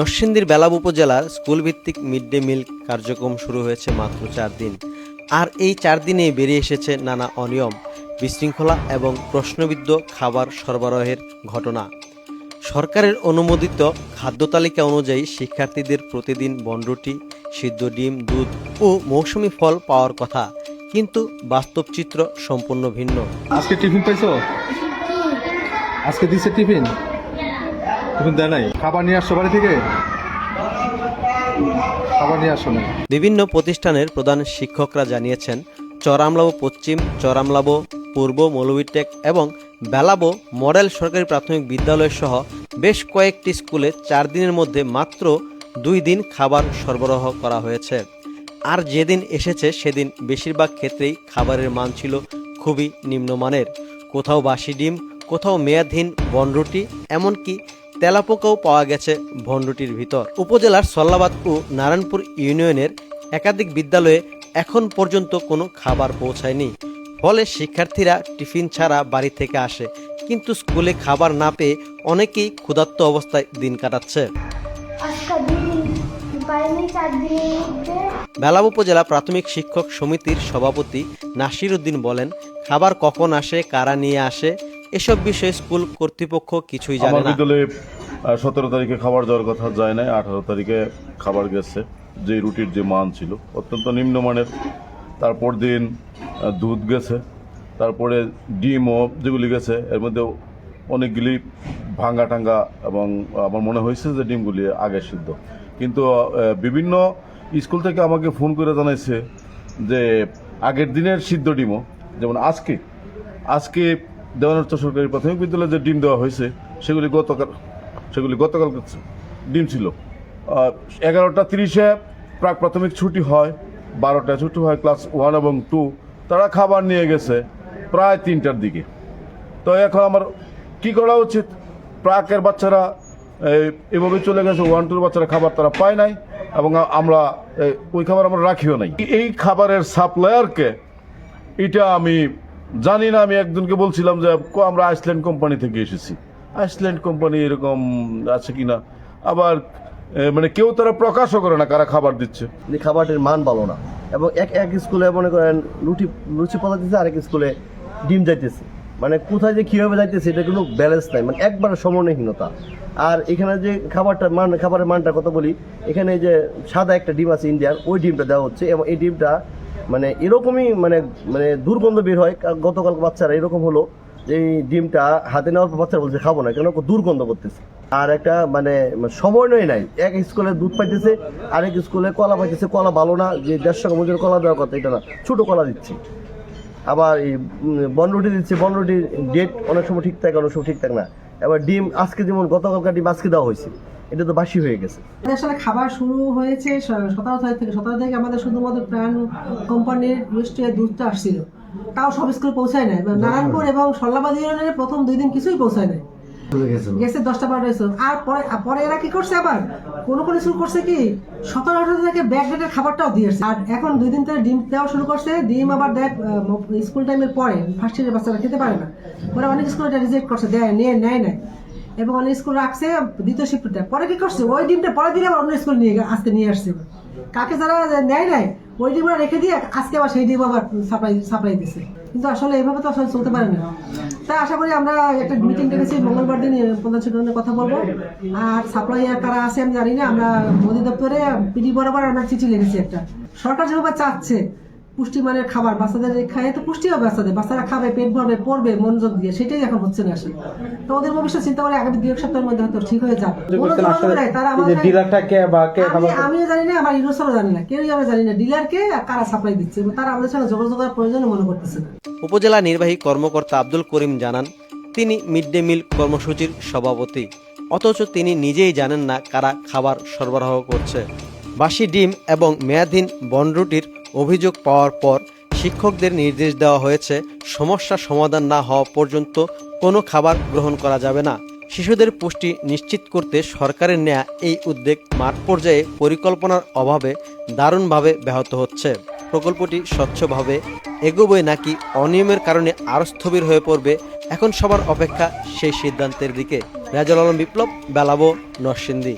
নরসিংদীর বেলাব উপজেলার স্কুলভিত্তিক mid day meal কার্যক্রম শুরু হয়েছে মাত্র চার দিন। আর এই চার দিনেই বেরিয়ে এসেছে নানা অনিয়ম, বিশৃঙ্খলা এবং প্রশ্নবিদ্ধ খাবার সরবরাহের ঘটনা। সরকারের অনুমোদিত খাদ্য তালিকা অনুযায়ী শিক্ষার্থীদের প্রতিদিন বনরুটি, সিদ্ধ ডিম, দুধ ও মৌসুমি ফল পাওয়ার কথা, কিন্তু বাস্তব চিত্র সম্পূর্ণ ভিন্ন। আজকে টিফিন পাইছো? আজকে দিছে টিফিন? দেয় নাই? খাবার নিয়ে আসছো বাড়ি থেকে? বিভিন্ন প্রতিষ্ঠানের প্রধান শিক্ষকরা জানিয়েছেন, চরামলাবো পশ্চিম, চরামলাবো পূর্ব মৌলভীটেক এবং বেলাবো মডেল সরকারি প্রাথমিক বিদ্যালয় সহ বেশ কয়েকটি স্কুলে চার দিনের মধ্যে মাত্র দুই দিন খাবার সরবরাহ করা হয়েছে। আর যেদিন এসেছে, সেদিন বেশিরভাগ ক্ষেত্রেই খাবারের মান ছিল খুবই নিম্নমানের। কোথাও বাসি ডিম, কোথাও মেয়াদহীন বনরুটি, এমনকি তেলাপোকাও পাওয়া গেছে ভন্ডুটির ভিতর। উপজেলার সল্লাবাদ ও নারায়ণপুর ইউনিয়নের একাধিক বিদ্যালয়ে এখন পর্যন্ত কোনো খাবার পৌঁছায়নি। ফলে শিক্ষার্থীরা টিফিন ছাড়া বাড়ি থেকে আসে, কিন্তু স্কুলে খাবার না পেয়ে অনেকেই ক্ষুধার্ত অবস্থায় দিন কাটাচ্ছে। বেলাব উপজেলা প্রাথমিক শিক্ষক সমিতির সভাপতি নাসির উদ্দিন বলেন, খাবার কখন আসে, কারা নিয়ে আসে এসব বিষয়ে স্কুল কর্তৃপক্ষ কিছুই জানে না। বিদ্যালয়ে সতেরো তারিখে খাবার যাওয়ার কথা যায় নাই আঠারো তারিখে খাবার গেছে। যে রুটির যে মান ছিল অত্যন্ত নিম্নমানের। তারপর দিন দুধ গেছে তারপরে ডিমও যেগুলি গেছে এর মধ্যে অনেকগুলি ভাঙ্গা টাঙ্গা এবং আমার মনে হয়েছে যে ডিমগুলি আগে সিদ্ধ। কিন্তু বিভিন্ন স্কুল থেকে আমাকে ফোন করে জানাইছে যে আগের দিনের সিদ্ধ ডিমও যেমন আজকে আজকে দেওয়ানর্থ সরকারি প্রাথমিক বিদ্যালয়ে যে ডিম দেওয়া হয়েছে, সেগুলি গতকাল সেগুলি গতকাল ডিম ছিল। এগারোটা তিরিশে প্রাক প্রাথমিক ছুটি হয়, বারোটা ছুটি হয় ক্লাস ওয়ান এবং টু। তারা খাবার নিয়ে গেছে প্রায় তিনটার দিকে। তো এখন আমার কি করা উচিত? প্রাকের বাচ্চারা এভাবে চলে গেছে, ওয়ান, টুর বাচ্চারা খাবার তারা পায় নাই এবং আমরা ওই খাবার আমরা রাখিও নাই। এই খাবারের সাপ্লায়ারকে, এটা আমি জানি না, আমি একজনকে বলছিলাম যে, ক- আমরা আইসল্যান্ড কোম্পানি থেকে এসেছি। আইসল্যান্ড কোম্পানি এরকম আছে কিনা? আবার মানে কেউ তারা প্রকাশও করে না কারা খাবার দিচ্ছে। যে খাবারটির মান ভালো না। এবং এক এক স্কুলে মনে করেন রুটি লুচি পাতা দিচ্ছে আরেক স্কুলে ডিম যাইতেছে। মানে কোথায় যে কীভাবে যাইতেছে, এটা কোনো ব্যালেন্স নাই। মানে একবারে সমন্বয়হীনতা। আর এখানে যে খাবারটার মান, খাবারের মানটা কথা বলি, এখানে যে সাদা একটা ডিম আছে ইন্ডিয়ার, ওই ডিমটা দেওয়া হচ্ছে এবং এই ডিমটা মানে এরকমই মানে মানে দুর্গন্ধ বের হয়। গতকাল বাচ্চারা এরকম হলো যে এই ডিমটা হাতে নেওয়ার পর বাচ্চারা বলছে, খাব না, কেন? দুর্গন্ধ করতেছে। আর একটা মানে সমন্বয় নাই। এক স্কুলে দুধ পাইতেছে, আরেক স্কুলে কলা পাইতেছে। কলা ভালো না, যে দেড়শো মজুর কলা দেওয়ার কথা, এটা না। ছোটো কলা দিচ্ছে। আবার এই বনরুটি দিচ্ছে। বনরুটির ডেট অনেক সময় ঠিক থাকে, অনেক সময় ঠিক থাকে না। এবার ডিম, আজকে যেমন গতকালকার ডিম আজকে দেওয়া হয়েছে। এটা তো বাসি হয়ে গেছে। আসলে খাবার শুরু হয়েছে সতেরো তারিখ থেকে সতেরো তারিখে আমাদের শুধুমাত্র প্রাণ কোম্পানির দুধটা আসছিল। তাও সব স্কুলে পৌঁছায় নাই। নারায়ণপুর এবং সল্লাবাদ ইউনিয়নের প্রথম দুই দিন কিছুই পৌঁছায় নাই। গেছে। দশটা বারোটা আর পরে পরে এরা কি করছে আবার? কোনো কোনো স্কুল করছে কি? সতেরো আঠারো থেকে ডেটের খাবারটাও দিয়েছে আর এখন দুই দিন ধরে ডিম দেওয়া শুরু করছে। ডিম আবার দেয় স্কুল টাইমের পরে। ফার্স্ট ইয়ারের বাচ্চারা খেতে পারে না। ওরা অনেক স্কুল এটা রিজেক্ট করছে। দেয় নিয়ে নেয় নাই। এবং অন্য স্কুল রাখছে দ্বিতীয় শিফটটা পরে কি করছে? ওই ডিমটা পরে দিলে আবার অন্য স্কুল নিয়ে আজকে নিয়ে আসছে। কাকে যারা নেয় নাই, ওই ডিমটা রেখে দিয়ে আজকে আবার সেই ডিম আবার সাপ্লাই সাপ্লাই দিছে। কিন্তু আসলে এইভাবে তো আসলে চলতে পারে না। তাই আশা করি আমরা একটা মিটিং ডেকেছি মঙ্গলবার দিন প্রধান শিক্ষকের কথা বলব। আর সাপ্লাই কারা আছে আমি জানি না, আমরা মোদী দপ্তরে, পিডি বরাবর আমরা চিঠি লিখেছি একটা। সরকার যেভাবে চাচ্ছে পুষ্টিমানের খাবার বাচ্চাদের খাইয়ে তো পুষ্টি হবে বাচ্চাদের। বাচ্চারা খাবে পেট ভরবে পড়বে মনোযোগ দিয়ে সেটাই এখন হচ্ছে না আসলে। তো ওদের ভবিষ্যৎ চিন্তা করে আগামী দুই এক সপ্তাহের মধ্যে হয়তো ঠিক হয়ে যাবে। আমিও জানি না আমার ইউনিভার্সালও জানি না কেউই আমরা জানি না ডিলার কে আর কারা সাপ্লাই দিচ্ছে এবং তারা আমাদের সঙ্গে যোগাযোগ করার প্রয়োজন মনে করতেছে উপজেলা নির্বাহী কর্মকর্তা আব্দুল করিম জানান তিনি মিড ডে মিল কর্মসূচির সভাপতি অথচ তিনি নিজেই জানেন না কারা খাবার সরবরাহ করছে। বাসি ডিম এবং মেয়াদহীন বনরুটির অভিযোগ পাওয়ার পর শিক্ষকদের নির্দেশ দেওয়া হয়েছে সমস্যা সমাধান না হওয়া পর্যন্ত কোনো খাবার গ্রহণ করা যাবে না। শিশুদের পুষ্টি নিশ্চিত করতে সরকারের নেয়া এই উদ্যোগ মাঠ পর্যায়ে পরিকল্পনার অভাবে দারুণভাবে ব্যাহত হচ্ছে। প্রকল্পটি স্বচ্ছভাবে এগোবে নাকি অনিয়মের কারণে আরও স্থবির হয়ে পড়বে, এখন সবার অপেক্ষা সেই সিদ্ধান্তের দিকে। রাজাল আলম বিপ্লব, বেলাবো, নরসিংদী।